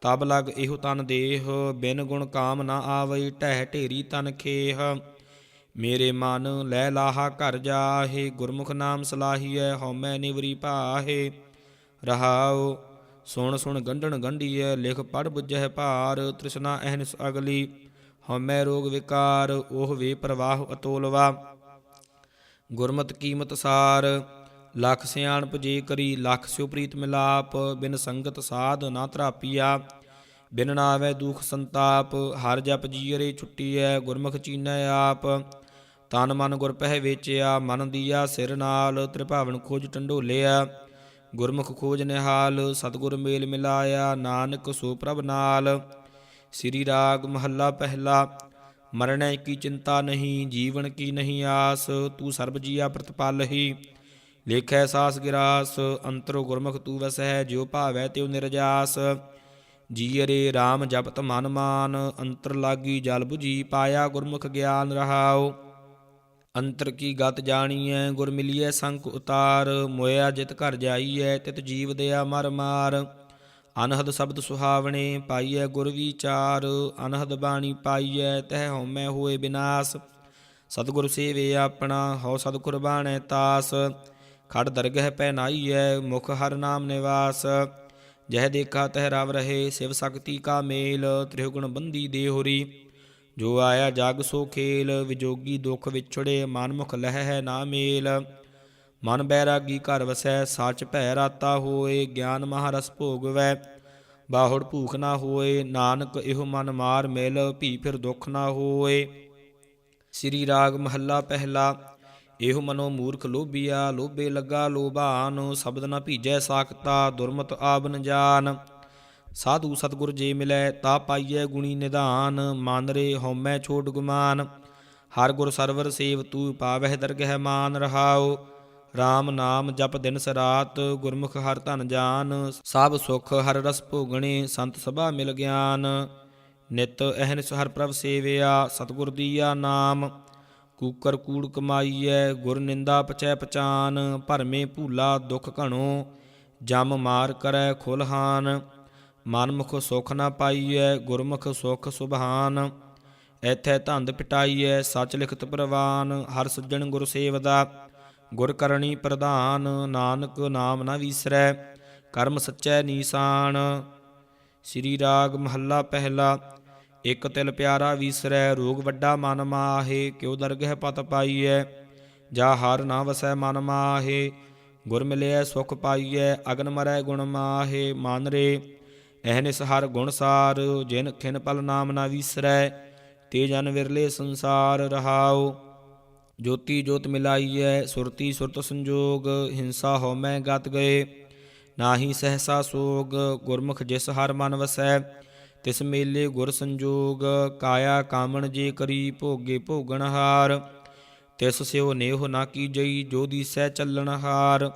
ਤਬ ਲਗ ਇਹੋ ਤਨ ਦੇਹ, ਬਿਨ ਗੁਣ ਕਾਮ ਨਾ ਆਵਈ, ਢਹਿ ਢੇਰੀ ਤਨ ਖੇਹ। ਮੇਰੇ ਮਨ ਲੈ ਲਾਹਾ ਘਰ ਜਾਹੇ, ਗੁਰਮੁਖ ਨਾਮ ਸਲਾਹੀਐ, ਹਉਮੈ ਨਿਵਰੀ ਭਾਹੇ। ਰਹਾਉ, ਸੁਣ ਸੁਣ ਗੰਢਣ ਗੰਢੀਐ, ਲਿਖ ਪੜ ਬੁੱਝੈ ਭਾਰ, ਤ੍ਰਿਸ਼ਨਾ ਅਹਨਿਸ ਅਗਲੀ, ਹਉਮੈ ਰੋਗ ਵਿਕਾਰ ਉਹ ਵੇ ਪ੍ਰਵਾਹ ਅਤੋਲਵਾ। ਗੁਰਮਤ ਕੀਮਤ ਸਾਰ, ਲਖ ਸਿਆਣਪ ਜੇ ਕਰੀ, ਲਖ ਸਿਉ ਪ੍ਰੀਤ ਮਿਲਾਪ, ਬਿਨ ਸੰਗਤ ਸਾਧ ਨਾ ਧਰਾਪੀਆ। ਬਿਨ ਨਾਵੇ ਦੁਖ ਸੰਤਾਪ, ਹਰ ਜਪ ਜੀਰੇ ਛੁੱਟੀਐ, ਗੁਰਮੁਖ ਚੀਨੈ ਆਪ। ਤਨ ਮਨ ਗੁਰ ਪਹਿ ਵੇਚਿਆ, ਮਨ ਦੀਆ ਸਿਰ ਨਾਲ ਤ੍ਰਿਭਾਵਨ ਖੋਜ ਟੰਡੋਲਿਆ ਗੁਰਮੁਖ ਖੋਜ ਨਿਹਾਲ, ਸਤਿਗੁਰ ਮੇਲ ਮਿਲਾਇਆ, ਨਾਨਕ ਸੋ ਪ੍ਰਭ ਨਾਲ। ਸ੍ਰੀ ਰਾਗ ਮਹੱਲਾ ਪਹਿਲਾ ਮਰਣੈ ਕੀ ਚਿੰਤਾ ਨਹੀਂ, ਜੀਵਨ ਕੀ ਨਹੀਂ ਆਸ, ਤੂੰ ਸਰਬ ਜੀਆ ਪ੍ਰਤਪਾਲਹੀ ਲੇਖੈ ਸਾਸ ਗਿਰਾਸ, ਅੰਤਰੋ ਗੁਰਮੁਖ ਤੂੰ ਵਸੈ ਜਿਉ ਭਾਵੈ ਤਿਉ ਨਿਰਜਾਸ। ਜੀਅਰੇ RAM ਜਪਤ ਮਨ ਮਾਨ, ਅੰਤਰ ਲਾਗੀ ਜਲ 부ਜੀ ਪਾਇਆ ਗੁਰਮੁਖ ਗਿਆਨ ਰਹਾਉ। ਅੰਤਰ ਕੀ ਗਤ ਜਾਣੀਐ, ਗੁਰ ਮਿਲੀਐ ਸੰਕ ਉਤਾਰ, ਮੋਇਆ ਜਿਤ ਘਰ ਜਾਈਐ, ਤਿਤ ਜੀਵ ਦਇਆ ਮਰ ਮਾਰ। ਅਨਹਦ ਸ਼ਬਦ ਸੁਹਾਵਣੇ ਪਾਈਐ ਗੁਰ ਵਿਚਾਰ, ਅਨਹਦ ਬਾਣੀ ਪਾਈਐ ਤਹਿ ਹਉਮੈ ਹੋਏ ਬਿਨਾਸ਼। ਸਤਿਗੁਰ ਸੇਵੇ ਆਪਣਾ, ਹਉ ਸਤਿਗੁਰ ਬਾਣੈ ਤਾਸ। ਖੜ ਦਰਗਹਿ ਪੈ ਨਾਈਐ, ਮੁਖ ਹਰ ਨਾਮ ਨਿਵਾਸ। ਜਹ ਦੇਖਾ ਤਹਿ ਰਵ ਰਹੇ, ਸਿਵ ਸ਼ਕਤੀ ਕਾ ਮੇਲ ਤ੍ਰਿਗੁਣ ਬੰਦੀ ਦੇਹੁਰੀ ਜੋ ਆਇਆ ਜਗ ਸੋ ਖੇਲ, ਵਿਜੋਗੀ ਦੁਖ ਵਿਛੜੇ, ਮਨਮੁਖ ਲਹਿ ਹੈ ਨਾ ਮੇਲ। ਮਨ ਬੈਰਾਗੀ ਘਰ ਵਸੈ, ਸੱਚ ਭੈ ਰਾਤਾ ਹੋਏ, ਗਿਆਨ ਮਹਾਰਸ ਭੋਗਵੈ। ਬਾਹੁੜ ਭੂਖ ਨਾ ਹੋਏ, ਨਾਨਕ ਇਹੋ ਮਨ ਮਾਰ ਮਿਲ, ਭੀ ਫਿਰ ਦੁੱਖ ਨਾ ਹੋਏ। ਸ੍ਰੀ ਰਾਗ ਮਹੱਲਾ ਪਹਿਲਾ, ਇਹੋ ਮਨੋ ਮੂਰਖ ਲੋਭੀਆ, ਲੋਭੇ ਲੱਗਾ ਲੋਭਾਨ, ਸ਼ਬਦ ਨਾ ਭੀਜੈ ਸਾਖਤਾ, ਦੁਰਮਤ ਆਬਨ ਜਾਨ। ਸਾਧੂ ਸਤਗੁਰ ਜੇ ਮਿਲੈ, ਤਾ ਪਾਈਐ ਗੁਣੀ ਨਿਧਾਨ, ਮਨ ਰੇ ਹਉਮੈ ਛੋਟ ਗੁਮਾਨ। ਹਰ ਗੁਰ ਸਰਵਰ ਸੇਵ ਤੂ ਪਾਵਹਿ ਦਰਗਹਿ ਮਾਨ ਰਹਾਉ। RAM ਨਾਮ ਜਪ ਦਿਨ ਸਰਾਤ, ਗੁਰਮੁਖ ਹਰ ਧਨ ਜਾਨ, ਸਭ ਸੁਖ ਹਰ ਰਸ ਭੋਗਣੇ, ਸੰਤ ਸਭਾ ਮਿਲ ਗਿਆਨ। ਨਿਤ ਅਹਨਿਸ ਹਰ ਪ੍ਰਭ ਸੇਵਿਆ, ਸਤਗੁਰ ਦੀਆ ਨਾਮ। ਕੂਕਰ ਕੂੜ ਕਮਾਈਐ, ਗੁਰ ਨਿੰਦਾ ਪਚੈ ਪਚਾਨ, ਭਰਮੇ ਭੂਲਾ ਦੁਖ ਘਣੋ, ਜਮ ਮਾਰ ਕਰੈ ਖੁਲਹਾਨ ਮਨਮੁਖ ਸੁਖ ਨਾ ਪਾਈਐ, ਗੁਰਮੁਖ ਸੁਖ ਸੁਭਾਨ। ਐਥੈ ਧੰਦ ਪਿਟਾਈਐ, ਸੱਚ ਲਿਖਤ ਪ੍ਰਵਾਨ, ਹਰ ਸੱਜਣ ਗੁਰ ਸੇਵਦਾ। ਗੁਰ ਕਰਨੀ ਪ੍ਰਧਾਨ, ਨਾਨਕ ਨਾਮ ਨਾ ਵਿਸਰੈ, ਕਰਮ ਸੱਚੈ ਨੀਸਾਨ। ਸ੍ਰੀ ਰਾਗ ਮਹੱਲਾ ਪਹਿਲਾ, ਇਕ ਤਿਲ ਪਿਆਰਾ ਵਿਸਰੈ, ਰੋਗ ਵੱਡਾ ਮਨ ਮਾਹੇ, ਕਿਉ ਦਰਗਹਿ ਪਤ ਪਾਈਐ, ਜਾ ਹਰ ਨਾ ਵਸੈ ਮਨ ਮਾਹੇ, ਗੁਰ ਮਿਲਿਐ ਸੁਖ ਪਾਈਐ, ਅਗਨ ਮਰੈ ਗੁਣ ਮਾਹੇ, ਮਨ ਰੇ ਐਹਨਿਸ ਹਰ ਗੁਣ ਸਾਰ, ਜਿਨ ਖਿਨ ਪਲ ਨਾਮ ਨਾ ਵਿਸਰੈ, ਤੇ ਜਨ ਵਿਰਲੇ ਸੰਸਾਰ ਰਹਾਉ। ਜੋਤੀ ਜੋਤ ਮਿਲਾਈਐ, ਸੁਰਤੀ ਸੁਰਤ ਸੰਜੋਗ, ਹਿੰਸਾ ਹਉਮੈ ਗਤ ਗਏ। ਨਾਹੀ ਸਹਸਾ ਸੋਗ, ਗੁਰਮੁਖ ਜਿਸ ਹਰ ਮਨ ਵਸੈ। ਤਿਸ ਮੇਲੇ ਗੁਰ ਸੰਜੋਗ, ਕਾਇਆ ਕਾਮਣ ਜੇ ਕਰੀ ਭੋਗੇ ਭੋਗਣ ਹਾਰ। ਤਿਸ ਸਿਉ ਨੇਹ ਨਾ ਕੀਜਈ ਜੋ ਦੀਸੈ ਚੱਲਣ ਹਾਰ।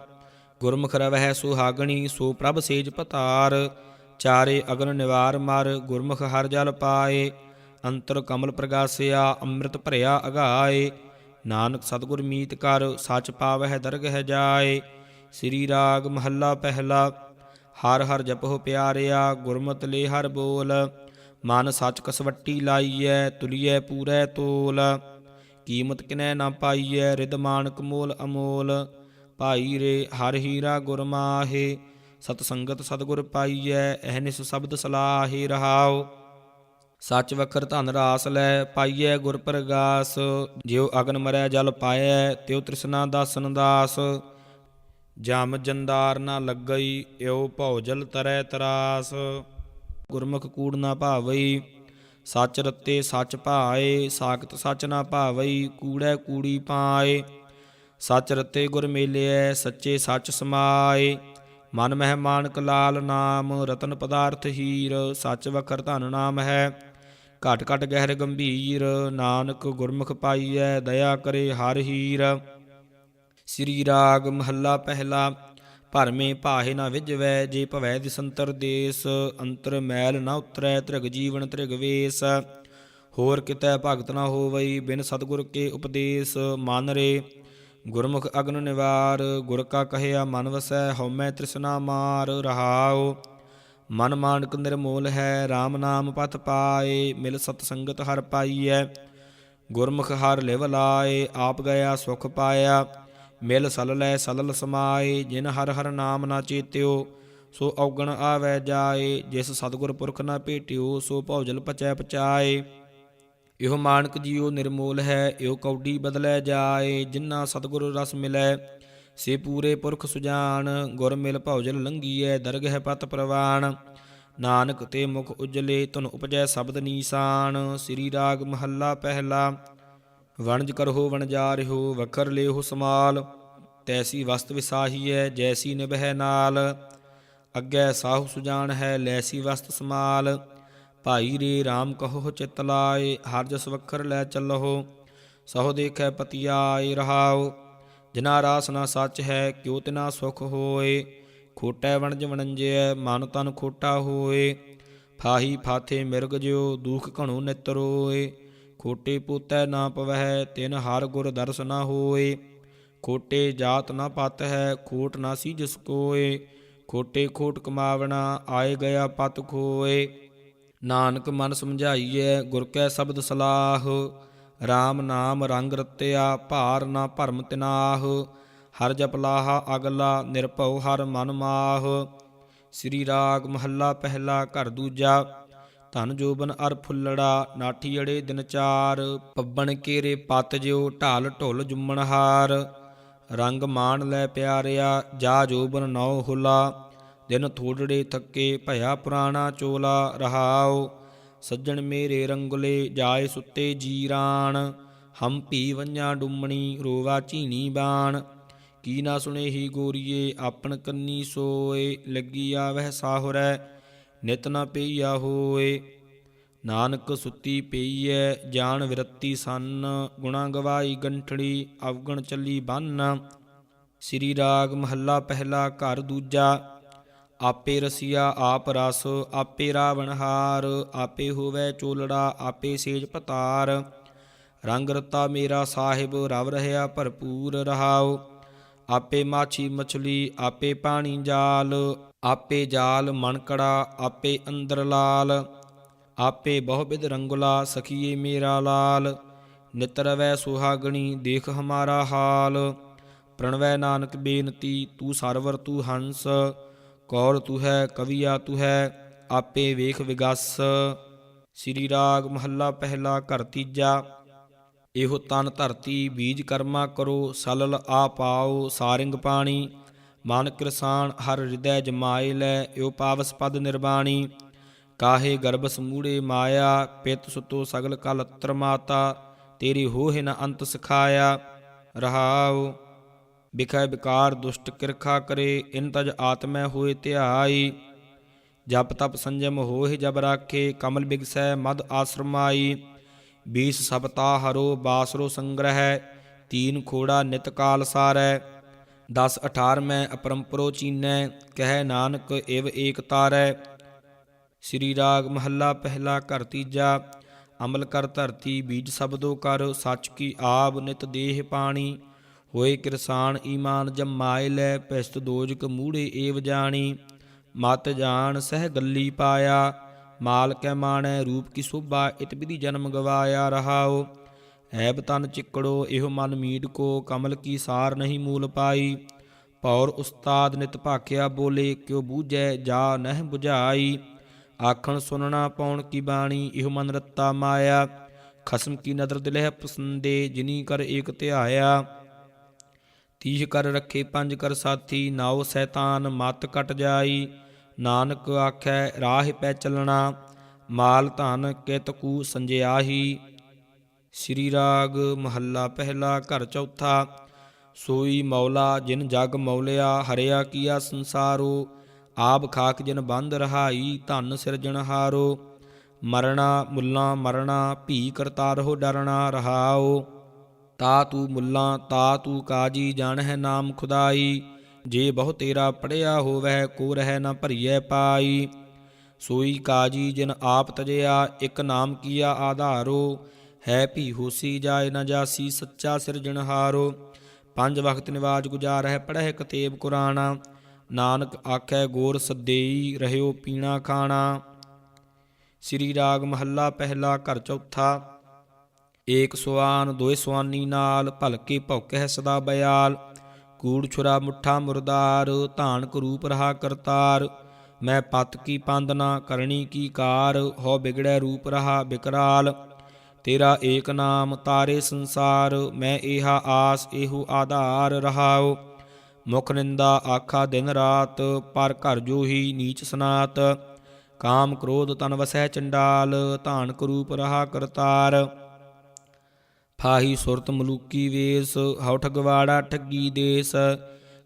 ਗੁਰਮੁਖ ਰਵਹਿ ਸੁਹਾਗਣੀ, ਸੋ ਪ੍ਰਭ ਸੇਜ ਪਤਾਰ। ਚਾਰੇ ਅਗਨ ਨਿਵਾਰ ਮਰ, ਗੁਰਮੁਖ ਹਰ ਜਲ ਪਾਏ। ਅੰਤਰ ਕਮਲ ਪ੍ਰਗਾਸਿਆ, ਅੰਮ੍ਰਿਤ ਭਰਿਆ ਅਗਾਏ। ਨਾਨਕ ਸਤਿਗੁਰ ਮੀਤ ਕਰ, ਸਚ ਪਾਵਹਿ ਦਰਗਹਿ ਜਾਏ। ਸ੍ਰੀ ਰਾਗ ਮਹੱਲਾ ਪਹਿਲਾ, ਹਰ ਹਰ ਜਪਹੁ ਪਿਆਰਿਆ, ਗੁਰਮਤਿ ਲੈ ਹਰ ਬੋਲ। ਮਨ ਸੱਚ ਕਸਵੱਟੀ ਲਾਈਐ, ਤੁਲੀਐ ਪੂਰੈ ਤੋਲ। ਕੀਮਤ ਕਿਨੈ ਨਾ ਪਾਈਐ ਰਿਦ ਮਾਨਕ ਮੋਲ ਅਮੋਲ। ਭਾਈ ਰੇ, ਹਰ ਹੀਰਾ ਗੁਰਮਾਹੇ ਸਤ ਸੰਗਤ ਸਤਗੁਰ ਪਾਈਐ ਅਹਨਿਸ ਸ਼ਬਦ ਸਲਾਹੇ ਰਹਾਉ। ਸੱਚ ਵਖਰ ਧਨ ਰਾਸ ਲੈ ਪਾਈਐ ਗੁਰ ਪ੍ਰਗਾਸ ਜਿਉ ਅਗਨ ਮਰੈ ਜਲ ਪਾਇਐ, ਤਿਉ ਤ੍ਰਿਸ਼ਨਾ ਦਾਸਨ ਦਾਸ। ਜਮ ਜੰਦਾਰ ਨਾ ਲੱਗਈ, ਇਉ ਭਉ ਜਲ ਤਰੈ ਤਰਾਸ। ਗੁਰਮੁਖ ਕੂੜ ਨਾ ਭਾਵਈ, ਸੱਚ ਰਤੇ ਸੱਚ ਭਾਏ, ਸਾਖਤ ਸੱਚ ਨਾ ਭਾਵਈ, ਕੂੜੈ ਕੂੜੀ ਪਾਏ। ਸੱਚ ਰਤੇ ਗੁਰ ਮੇਲਿਐ, ਸੱਚੇ ਸੱਚ ਸਮਾਏ। ਮਨ ਮਹਿ ਮਾਨਕ ਲਾਲ ਨਾਮ, ਰਤਨ ਪਦਾਰਥ ਹੀਰ, ਸੱਚ ਵਖਰ ਧਨ ਨਾਮ ਹੈ। ਘਟ ਘਟ ਗਹਿਰ ਗੰਭੀਰ, ਨਾਨਕ ਗੁਰਮੁਖ ਪਾਈਐ, ਦਇਆ ਕਰੇ ਹਰ ਹੀਰ। ਸ੍ਰੀ ਰਾਗ ਮਹੱਲਾ ਪਹਿਲਾ, ਭਰਮੇ ਭਾਹੇ ਨਾ ਵਿਜਵੈ, ਜੇ ਭਵੈ ਦਿਸੰਤਰ ਦੇਸ, ਅੰਤਰ ਮੈਲ ਨਾ ਉਤਰੈ, ਤ੍ਰਿਗ ਜੀਵਨ ਤ੍ਰਿਗ ਵੇਸ। ਹੋਰ ਕਿਤੈ ਭਗਤ ਨਾ ਹੋਵਈ, ਬਿਨ ਸਤਗੁਰ ਕੇ ਉਪਦੇਸ਼, ਮਨ ਰੇ। ਗੁਰਮੁਖ ਅਗਨ ਨਿਵਾਰ, ਗੁਰ ਕਾ ਕਹਿਆ ਮਨ ਵਸੈ, ਹਉਮੈ ਤ੍ਰਿਸ਼ਨਾ ਮਾਰ ਰਹਾਓ ਮਨ ਮਾਨਕ ਨਿਰਮੋਲ ਹੈ RAM ਨਾਮ ਪਤ ਪਾਏ, ਮਿਲ ਸਤ ਸੰਗਤ ਹਰ ਪਾਈਐ। ਗੁਰਮੁਖ ਹਰ ਲਿਵ ਲਾਏ, ਆਪ ਗਿਆ ਸੁਖ ਪਾਇਆ। ਮਿਲ ਸਲ ਲੈ ਸਲਲ ਸਮਾਏ, ਜਿਨ ਹਰ ਹਰ ਨਾਮ ਨਾ ਚੇਤਿਓ, ਸੋ ਔਗਣ ਆਵੈ ਜਾਏ। ਜਿਸ ਸਤਿਗੁਰ ਪੁਰਖ ਨਾ ਭੇਟਿਓ, ਸੋ ਭੌਜਲ ਪਚੈ ਪਚਾਏ। ਇਹੋ ਮਾਨਕ ਜੀਉ ਨਿਰਮੋਲ ਹੈ, ਇਹੋ ਕੌਡੀ ਬਦਲੈ ਜਾਏ। ਜਿਨ੍ਹਾਂ ਸਤਿਗੁਰ ਰਸ ਮਿਲੈ ਸੇ ਪੂਰੇ ਪੁਰਖ ਸੁਜਾਨ, ਗੁਰ ਮਿਲ ਭੌਜਲ ਲੰਗੀਐ ਦਰਗਹਿ ਪਤ ਪ੍ਰਵਾਨ। ਨਾਨਕ ਤੇ ਮੁਖ ਉਜਲੇ ਤੁਨ ਉਪਜੈ ਸ਼ਬਦ ਨੀਸਾਨ। ਸ੍ਰੀ ਰਾਗ ਮਹੱਲਾ ਪਹਿਲਾ, ਵਣਜ ਕਰਹੁ ਵਣਜਾਰਿਹੁ, ਵਖਰ ਲੇਹੁ ਸਮਾਲ। ਤੈਸੀ ਵਸਤ ਵਿਸਾਹੀਐ, ਜੈਸੀ ਨਿਭੈ ਨਾਲ। ਅੱਗੇ ਸਾਹੂ ਸੁਜਾਨ ਹੈ, ਲੈਸੀ ਵਸਤ ਸਮਾਲ। ਭਾਈ ਰੇ RAM ਕਹੋ ਚਿਤ ਲਾਏ, ਹਰ ਜਸ ਵਖਰ ਲੈ ਚੱਲੋ ਸਹੁ ਦੇਖੈ ਪਤਿਆਏ ਰਹਾਓ ਜਿਨਾ ਰਾਸ ਨਾ ਸੱਚ ਹੈ, ਕਿਉ ਤਿਨਾ ਸੁਖ ਹੋਏ? ਖੋਟੈ ਵਣਜ ਵਣੰਜਿਐ ਮਨ ਤਨ ਖੋਟਾ ਹੋਏ। ਫਾਹੀ ਫਾਥੇ ਮਿਰਗ ਜਿਉ, ਦੂਖ ਘਣੋ ਨਿਤ ਰੋਏ ਖੋਟੇ ਪੂਤੈ ਨਾ ਪਵਹਿ, ਤਿਨ ਹਰ ਗੁਰ ਦਰਸ ਨਾ ਹੋਏ। ਖੋਟੇ ਜਾਤ ਨਾ ਪਤ ਹੈ, ਖੋਟ ਨਾ ਸੀ ਜਿਸ ਕੋਏ। ਖੋਟੇ ਖੋਟ ਕਮਾਵਣਾ, ਆਏ ਗਿਆ ਪਤ ਖੋਏ। ਨਾਨਕ ਮਨ ਸਮਝਾਈਐ, ਗੁਰ ਕੈ ਸ਼ਬਦ ਸਲਾਹ। RAM ਨਾਮ ਰੰਗ ਰਤਿਆ, ਭਾਰ ਨਾ ਭਰਮ ਤਿਨਾਹ, ਹਰ ਜਪ ਲਾਹਾ ਅਗਲਾ, ਨਿਰਭਉ ਹਰ ਮਨ ਮਾਹ। ਸ੍ਰੀ ਰਾਗ ਮਹੱਲਾ ਪਹਿਲਾ ਘਰ ਦੂਜਾ, ਧਨ ਜੋਬਨ ਅਰ ਫੁੱਲੜਾ, ਨਾਠੀ ਅੜੇ ਦਿਨ ਚਾਰ, ਪੱਬਣ ਕੇਰੇ ਪਤ ਜਿਉ ਢਾਲ ਢੁੱਲ ਜੁੰਮਣ ਹਾਰ। ਰੰਗ ਮਾਣ ਲੈ ਪਿਆਰਿਆ, ਜਾ ਜੋਬਨ ਨਉ ਹੁਲਾ, ਦਿਨ ਥੋੜੜੇ ਥੱਕੇ ਭਇਆ ਪੁਰਾਣਾ ਚੋਲਾ ਰਹਾਉ। ਸੱਜਣ ਮੇਰੇ ਰੰਗਲੇ ਜਾਏ ਸੁੱਤੇ ਜੀਰਾਣ, ਹਮ ਭੀ ਵੰਜਾ ਡੁੰਮਣੀ ਰੋਵਾ ਝੀਣੀ ਬਾਣ। ਕੀ ਨਾ ਸੁਣੇ ਹੀ ਗੋਰੀਏ, ਆਪਣ ਕੰਨੀ ਸੋਏ, ਲੱਗੀ ਆਵਹਿ ਸਾਹੁਰੈ, ਨਿਤ ਨਾ ਪਈਆ ਹੋਏ। ਨਾਨਕ ਸੁੱਤੀ ਪਈਐ, ਜਾਣ ਵਿਰਤੀ ਸੰਨ, ਗੁਣਾ ਗਵਾਈ ਗੰਠੜੀ, ਅਵਗਣ ਚੱਲੀ ਬੰਨ। ਸ੍ਰੀ ਰਾਗ ਮਹੱਲਾ ਪਹਿਲਾ ਘਰ ਦੂਜਾ ਆਪੇ ਰਸੀਆ ਆਪ ਰਸ, ਆਪੇ ਰਾਵਣਹਾਰ ਆਪੇ ਹੋਵੇ ਚੋਲੜਾ, ਆਪੇ ਸੇਜ ਪਤਾਰ ਰੰਗ ਰਤਾ ਮੇਰਾ ਸਾਹਿਬ, ਰਵ ਰਹਿਆ ਭਰਪੂਰ ਰਹਾਉ। ਆਪੇ ਮਾਛੀ ਮਛਲੀ, ਆਪੇ ਪਾਣੀ ਜਾਲ, ਆਪੇ ਜਾਲ ਮਣਕੜਾ ਆਪੇ ਅੰਦਰ ਲਾਲ। ਆਪੇ ਬਹੁ ਰੰਗੁਲਾ, ਸਖੀਏ ਮੇਰਾ ਲਾਲ। ਨਿਤ ਵੈ ਸੁਹਾਗਣੀ, ਦੇਖ ਹਮਾਰਾ ਹਾਲ। ਪ੍ਰਣਵੈ ਨਾਨਕ ਬੇਨਤੀ, ਤੂੰ ਸਰਵਰ, ਤੂੰ ਹੰਸ। ਕੌਰ ਤੂੰ ਹੈ, ਕਵੀਆ ਤੂੰ ਹੈ, ਆਪੇ ਵੇਖ ਵਿਗਸ। ਸ੍ਰੀ ਰਾਗ ਮਹੱਲਾ ਪਹਿਲਾ ਘਰ ਤੀਜਾ। ਇਹੋ ਤਨ ਧਰਤੀ ਬੀਜ ਕਰਮਾ ਕਰੋ, ਸਲਲ ਆ ਪਾਓ ਸਾਰਿੰਗ ਪਾਣੀ। ਮਨ ਕਿਰਸਾਨ ਹਰ ਹਿਰਦੈ ਜਮਾਏ ਲੈ ਏਉ ਪਾਵਸ ਪਦ ਨਿਰਵਾਣੀ ਕਾਹੇ ਗਰਭ ਸਮੂੜੇ ਮਾਇਆ, ਪਿਤ ਸੁਤੋ ਸਗਲ ਕਲਤਰ ਮਾਤਾ। ਤੇਰੀ ਹੋਹਿ ਨ ਅੰਤ ਸਿਖਾਇਆ। ਰਹਾਉ ਬਿਖੈ ਵਿਕਾਰ ਦੁਸ਼ਟ ਕਿਰਖਾ ਕਰੇ, ਇਨ ਤਜ ਆਤਮੈ ਹੋਏ ਧਿਆਈ। ਜਪ ਤਪ ਸੰਜਮ ਹੋਹਿ ਜਬ ਰਾਖੇ, ਕਮਲ ਬਿਗਸੈ ਮਦ ਆਸਰਮਾਈ। ਬੀਸ ਸਬਤਾ ਹਰੋ ਬਾਸਰੋ ਸੰਗ੍ਰਹਿ, ਤੀਨ ਖੋੜਾ ਨਿਤ ਕਾਲ ਸਾਰੈ। 10 18 ਮੈਂ ਅਪਰੰਪਰੋ ਚੀਨੈ, ਕਹਿ ਨਾਨਕ ਇਵ ਏਕ ਤਾਰੈ। ਸ੍ਰੀ ਰਾਗ ਮਹੱਲਾ ਪਹਿਲਾ ਘਰ ਤੀਜਾ, ਅਮਲ ਕਰ ਧਰਤੀ ਬੀਜ ਸਬਦੋ ਕਰ, ਸੱਚ ਕੀ ਆਬ ਨਿਤ ਦੇਹ ਪਾਣੀ। ਹੋਏ ਕਿਰਸਾਨ ਈਮਾਨ ਜਮਾਇ ਲੈ ਪਿਸਤ ਦੋਜਕ ਮੂੜੇ ਏਵ ਜਾਣੀ। ਮਤ ਜਾਣ ਸਹਿ ਗੱਲੀ ਪਾਇਆ ਮਾਲ ਕੈ ਮਾਣੈ ਰੂਪ ਕੀ ਸੋਭਾ, ਇਤ ਜਨਮ ਗਵਾਇਆ ਰਹਾਓ ਐਬ ਤਨ ਚਿੱਕੜੋ, ਇਹੋ ਮਨ ਮੀਟ ਕੋ, ਕਮਲ ਕੀ ਸਾਰ ਨਹੀਂ ਮੂਲ ਪਾਈ। ਪੌਰ ਉਸਤਾਦ ਨਿਤ ਭਾਖਿਆ ਬੋਲੇ, ਕਿਉ ਬੂਝੈ ਜਾ ਨਹਿ 부ਝਾਈ ਆਖਣ ਸੁਨਣਾ ਪਾਉਣ ਕੀ ਬਾਣੀ, ਇਹੋ ਮਨ ਰੱਤਾ ਮਾਇਆ। ਖਸਮ ਕੀ ਨਦਰ ਦਿਲਹਿ ਪਸੰਦੇ, ਜਿਨੀ ਕਰ ਏਕ ਧਿਆਇਆ। ਤੀਹ ਕਰ ਰੱਖੇ, ਪੰਜ ਕਰ ਸਾਥੀ, ਨਾਉ ਸੈਤਾਨ, ਮਤ ਕਟ ਜਾਈ। ਨਾਨਕ ਆਖੈ, ਰਾਹ ਪੈ ਚੱਲਣਾ, ਮਾਲ ਧਨ ਕਿਤ ਕੂ ਸੰਜਿਆਹੀ। ਸ੍ਰੀ ਰਾਗ ਮਹੱਲਾ ਪਹਿਲਾ, ਘਰ ਚੌਥਾ, ਸੋਈ ਮੌਲਾ, ਜਿਨ ਜਗ ਮੌਲਿਆ, ਹਰਿਆ ਕੀਆ ਸੰਸਾਰੋ। ਆਪ ਖਾਕ ਜਿਨ ਬੰਦ ਰਹਾਈ, ਧਨ ਸਿਰਜਣਹਾਰੋ ਮਰਣਾ, ਮੁੱਲਾ ਮਰਣਾ, ਭੀ ਕਰਤਾ ਰਹੋ ਡਰਣਾ ਰਹਾਓ। ਤਾ ਤੂੰ ਮੁੱਲਾ, ਤਾ ਤੂੰ ਕਾਜੀ ਜਾਣ ਹੈ ਨਾਮ ਖੁਦਾਈ। ਜੇ ਬਹੁ ਤੇਰਾ ਪੜਿਆ ਹੋਵੈ ਕੋ ਰਹਿ ਨਾ ਭਰੀਐ ਪਾਈ। ਸੋਈ ਕਾਜੀ, ਜਿਨ ਆਪ ਤਜਿਆ, ਇਕ ਨਾਮ ਕੀਆ ਆਧਾਰੋ। ਹੈ ਭੀ ਹੋਸੀ ਜਾਏ ਨਾ ਜਾਸੀ, ਸੱਚਾ ਸਿਰਜਣਹਾਰੋ ਪੰਜ ਵਕਤ ਨਿਵਾਜ ਗੁਜ਼ਾਰਹਿ, ਪੜਹਿ ਕਤੇਬ ਕੁਰਾਨਾ। ਨਾਨਕ ਆਖੈ ਗੋਰ ਸੱਦੇਈ, ਰਹਿਓ ਪੀਣਾ ਖਾਣਾ। ਸ੍ਰੀ ਰਾਗ ਮਹੱਲਾ, ਪਹਿਲਾ ਘਰ ਚੌਥਾ। ਏਕ ਸੁਆਨ, ਦੋਇ ਸੁਆਨੀ ਨਾਲ ਭਲਕੇ ਭੌਕਹਿ ਸਦਾ ਬਿਆਲ। ਕੂੜ ਛੁਰਾ ਮੁੱਠਾ ਮੁਰਦਾਰ ਧਾਨਕ ਰੂਪ ਰਹਾ ਕਰਤਾਰ। ਮੈਂ ਪਤ ਕੀ ਪੰਦ ਕਰਨੀ ਕੀ ਕਾਰ ਹੋ ਬਿਗੜੈ ਰੂਪ ਰਹਾ ਬਿਕਰਾਲ। ਤੇਰਾ ਏਕ ਨਾਮ ਤਾਰੇ ਸੰਸਾਰ, ਮੈਂ ਏਹਾ ਆਸ ਇਹੋ ਆਧਾਰ ਰਹਾਉ। ਮੁਖ ਨਿੰਦਾ ਆਖਾ ਦਿਨ ਰਾਤ, ਪਰ ਘਰ ਜੋ ਹੀ ਨੀਚ ਸਨਾਤ। ਕਾਮ ਕ੍ਰੋਧ ਤਨ ਵਸੈ ਚੰਡਾਲ ਧਾਨਕ ਰੂਪ ਰਹਾ ਕਰਤਾਰ। ਫਾਹੀ ਸੁਰਤ ਮਲੂਕੀ ਵੇਸ, ਹਉ ਠਗਵਾੜਾ ਠੱਗੀ ਦੇਸ।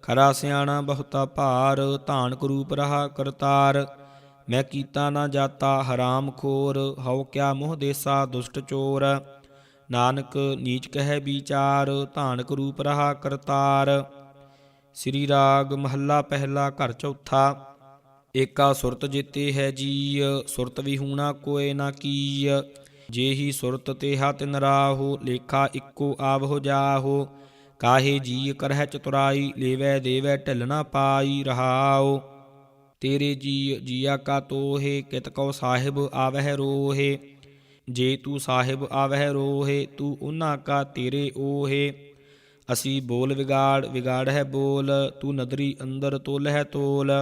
ਖਰਾ ਸਿਆਣਾ ਬਹੁਤਾ ਭਾਰ, ਧਾਨ ਕਰੂਪ ਰਹਾ ਕਰਤਾਰ। ਮੈਂ ਕੀਤਾ ਨਾ ਜਾਤਾ ਹਰਾਮ ਖੋਰ, ਹਉ ਕਿਆ ਮੋਹ ਦੇਸਾ ਦੁਸ਼ਟ ਚੋਰ। ਨਾਨਕ ਨੀਚ ਕਹਿ ਵਿਚਾਰ ਧਾਨਕ ਰੂਪ ਰਹਾ ਕਰਤਾਰ। ਸ੍ਰੀ ਰਾਗ ਮਹੱਲਾ ਪਹਿਲਾ ਘਰ ਚੌਥਾ। ਏਕਾ ਸੁਰਤ ਜੀਤੇ ਹੈ ਜੀ ਸੁਰਤ ਵਿਹੂਣਾ ਕੋਏ ਨਾ ਕੀ ਜੇਹੀ ਸੁਰਤ ਤੇ ਹਾ ਤਿਨ ਰਾਹੋ, ਲੇਖਾ ਇੱਕੋ ਆਵਹੁ ਜਾਹੋ। ਕਾਹੇ ਜੀ ਕਰਹਿ ਚਤੁਰਾਈ, ਲੇਵੈ ਦੇਵੈ ਢਿਲ ਨਾ ਪਾਈ ਰਹਾਓ ਤੇਰੇ ਜੀ ਜੀਆ ਕਾ ਤੋਹੇ, ਕਿਤ ਕਉ ਸਾਹਿਬ ਆਵਹਿ ਰੋਹੇ। ਜੇ ਤੂੰ ਸਾਹਿਬ ਆਵਹਿ ਰੋਹੇ, ਤੂੰ ਉਹਨਾਂ ਕਾ ਤੇਰੇ ਓਹੇ। ਅਸੀਂ ਬੋਲ ਵਿਗਾੜ ਵਿਗਾੜ ਹੈ ਬੋਲ, ਤੂੰ ਨਦਰੀ ਅੰਦਰ ਤੋਲ ਹੈ ਤੋਲ।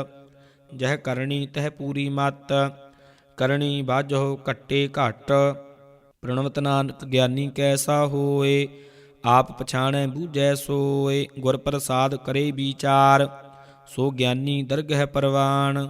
ਜਹ ਕਰਨੀ ਤਹ ਪੂਰੀ ਮਤ ਕਰਨੀ ਬਾਝੋ ਕੱਟੇ ਘਟ। ਪ੍ਰਣਵਤ ਨਾਨਕ ਗਿਆਨੀ ਕੈਸਾ ਹੋਏ, ਆਪ ਪਛਾਣੈ ਬੂਝੈ ਸੋਏ, ਗੁਰ ਪ੍ਰਸਾਦ ਕਰੇ ਵਿਚਾਰ, ਸੋ ਗਿਆਨੀ ਦਰਗਹਿ ਪਰਵਾਨ